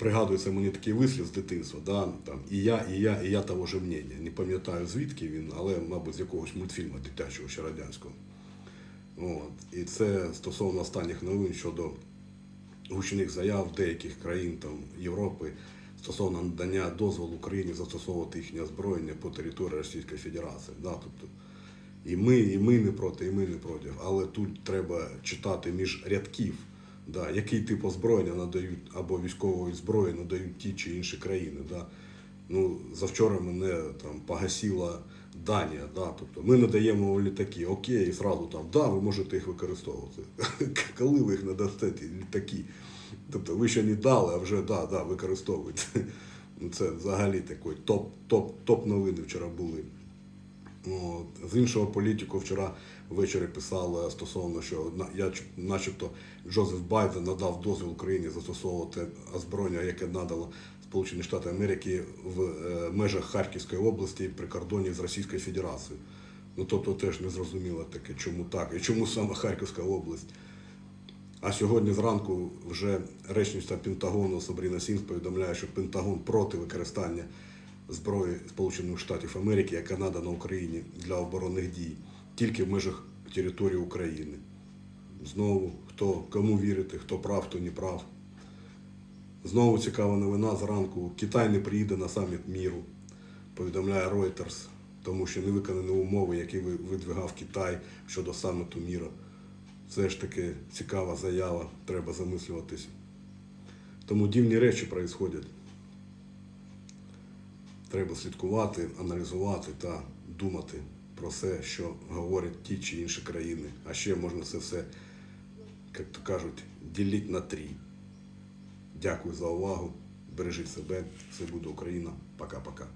пригадується мені такий вислів з дитинства, да, там, і я, і я, і я того же мнення. Не пам'ятаю звідки він, але, мабуть, з якогось мультфільму дитячого ще радянського. От. І це стосовно останніх новин щодо гучних заяв деяких країн там, Європи стосовно надання дозволу Україні застосовувати їхнє озброєння по території Російської Федерації. Да? Тобто, і ми, і ми не проти, і ми не проти. Але тут треба читати між рядків, да, який тип озброєння надають або військової зброї надають ті чи інші країни. Да. Ну, завчора мене там погасила Данія. Да, тобто ми надаємо літаки, окей, і зразу там, да, ви можете їх використовувати. Коли ви їх надасте, ті літаки? Тобто ви ще не дали, а вже да, да, використовуйте. Ну, Це взагалі такий топ, топ, топ новини вчора були. З іншого політику вчора ввечері писали стосовно, що я начебто Джозеф Байден надав дозвіл Україні застосовувати озброєння, яке надало Сполучені Штати Америки в е, межах Харківської області при кордоні з Російською Федерацією. Ну тобто теж не зрозуміло таке, чому так, і чому саме Харківська область. А сьогодні зранку вже речниця Пентагону Сабріна Сінс повідомляє, що Пентагон проти використання зброї Сполучених Штатів Америки, яка надана Україні для оборонних дій, тільки в межах території України. Знову хто кому вірити, хто прав, хто не прав. Знову цікава новина зранку. Китай не приїде на саміт міру, повідомляє Reuters, тому що не виконані умови, які видвигав Китай щодо саміту міра. Це ж таки цікава заява, треба замислюватись. Тому дивні речі відбуваються. Треба слідкувати, аналізувати та думати про все, що говорять ті чи інші країни. А ще можна це все, як то кажуть, ділити на три. Дякую за увагу. Бережіть себе. Все буде Україна. Пока-пока.